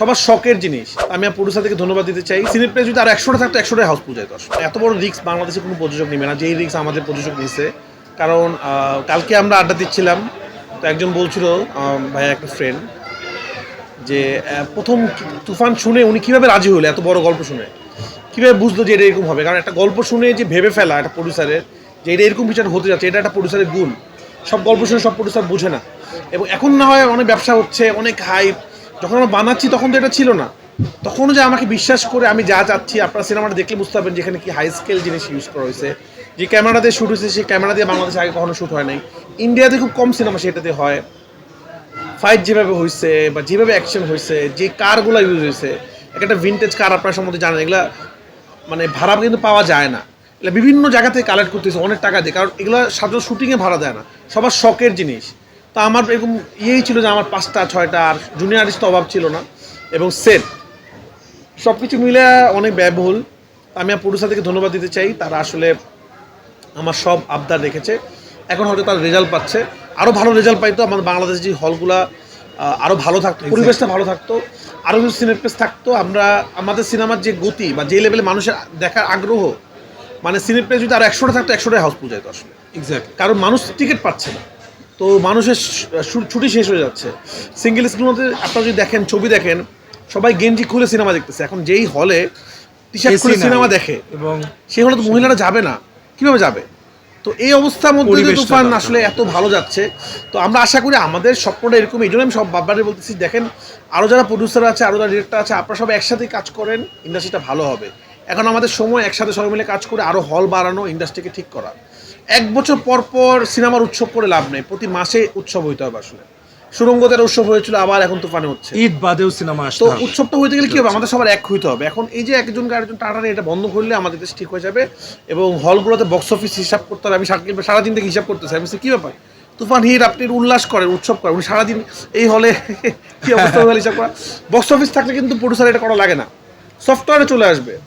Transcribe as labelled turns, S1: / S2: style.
S1: সবার শখের জিনিস। আমি আমার প্রডিউসার থেকে ধন্যবাদ দিতে চাই। সিনেপ্লেক্স যদি আর একশোটা থাকতো একশোটাই হাউস পূজায় দশ এত বড় রিস্ক বাংলাদেশে কোনো প্রযোজক নেবে না। যেই রিক্স আমাদের প্রযোজক নিছে। কারণ কালকে আমরা আড্ডা দিচ্ছিলাম, তো একজন বলছিল ভাইয়া একটা ফ্রেন্ড যে প্রথম তুফান শুনে উনি কীভাবে রাজি হলো এত বড় গল্প শুনে? কীভাবে বুঝলো যে এটা এরকম হবে? কারণ একটা গল্প শুনে যে ভেবে ফেলা একটা প্রডিউসারের যে এটা এরকম বিচার হতে যাচ্ছে, এটা একটা প্রডিউসারের গুণ। সব গল্প শুনে সব প্রডিউসার বুঝে না। এবং এখন না হয় অনেক ব্যবসা হচ্ছে, অনেক হাইপ যখন আমরা বানাচ্ছি, তখন তো এটা ছিল না। তখনও যে আমাকে বিশ্বাস করে আমি যা চাচ্ছি, আপনারা সিনেমাটা দেখলে বুঝতে পারবেন যেখানে কি হাই স্কেল জিনিস ইউজ করা হয়েছে। যে ক্যামেরা দিয়ে শ্যুট হয়েছে, সেই ক্যামেরা দিয়ে বাংলাদেশে আগে কখনো শ্যুট হয় নাই। ইন্ডিয়াতে খুব কম সিনেমা সেটাতে হয়। ফাইট যেভাবে হয়েছে বা যেভাবে অ্যাকশন হয়েছে, যে কারগুলো ইউজ হয়েছে, এক একটা ভিন্টেজ কার আপনার সম্বন্ধে জানেন, এগুলো মানে ভাড়া কিন্তু পাওয়া যায় না। এগুলো বিভিন্ন জায়গা থেকে কালেক্ট করতেছে অনেক টাকা দিয়ে। কারণ এগুলো সাধারণত শুটিংয়ে ভাড়া দেয় না। সবার শখের জিনিস। তো আমার এরকম ইয়েই ছিল যে আমার পাঁচটা ছয়টা আর জুনিয়র আর্টিস্ট তো অভাব ছিল না। এবং সেট সব কিছু মিলে অনেক ব্যয়বহুল। আমি আমার প্রডিউসার থেকে ধন্যবাদ দিতে চাই। তারা আসলে আমার সব আবদার রেখেছে। এখন হয়তো তার রেজাল্ট পাচ্ছে। আরও ভালো রেজাল্ট পাইতো আমাদের বাংলাদেশ যে হলগুলা আরও ভালো থাকতো পরিবেশটা ভালো থাকতো। আরও কিছু সিনেপ্লেস থাকতো। আমরা আমাদের সিনেমার যে গতি বা যে লেভেলে মানুষের দেখার আগ্রহ মানে সিনেপ্লেস যদি আরও একশোটা থাকতো একশোটাই হাউস পূজায় আসলে।
S2: এক্স্যাক্ট
S1: কারণ মানুষ টিকিট পাচ্ছে না। তো মানুষের ছুটি শেষ হয়ে যাচ্ছে। সিঙ্গেল স্ক্রিন মধ্যে আপনারা যদি দেখেন ছবি দেখেন সবাই গেঞ্জি খুলে সিনেমা দেখতেছে। এখন যেই হলে টি শার্ট খুলে সিনেমা দেখে
S2: এবং
S1: সেই হলে তো মহিলারা যাবে না। কীভাবে যাবে? তো এই অবস্থার মধ্যে তুফান আসলে এত ভালো যাচ্ছে। তো আমরা আশা করি আমাদের স্বপ্নটা এরকম এই জন্য আমি সব বাব্বারে বলতেছি দেখেন আরও যারা প্রডিউসার আছে আরও যারা ডিরেক্টর আছে আপনারা সব একসাথে কাজ করেন ইন্ডাস্ট্রিটা ভালো হবে। এখন আমাদের সময় একসাথে সবাই মিলে কাজ করে আরও হল বাড়ানো ইন্ডাস্ট্রিকে ঠিক করা। এক বছর পর পর সিনেমার উৎসব করে লাভ নেই। প্রতি মাসে উৎসব হইতে হবে আসলে। সুরঙ্গতের উৎসব হয়েছিল আবার এখন তুফানে হচ্ছে।
S2: ঈদ বাদেও সিনেমা
S1: তো
S2: আসতে হবে।
S1: উৎসবটা হইতে গেলে কি হবে? আমাদের সবার এক হইতে হবে। এখন এই যে একজন আরেকজন টাটারে এটা বন্ধ করলে আমাদের দেশ ঠিক হয়ে যাবে এবং হলগুলোতে বক্স অফিস হিসাব করতে হবে। আমি সাকিব সারাদিন থেকে হিসাব করতেছি। আমি কি ব্যাপার? তুফান হিট আপনি উল্লাস করেন উৎসব করেন। উনি সারাদিন এই হলে কি অবস্থা হিসাব করা? বক্স অফিস থাকলে কিন্তু প্রডিউসার এটা করা লাগে না। সফটওয়্যারে চলে আসবে।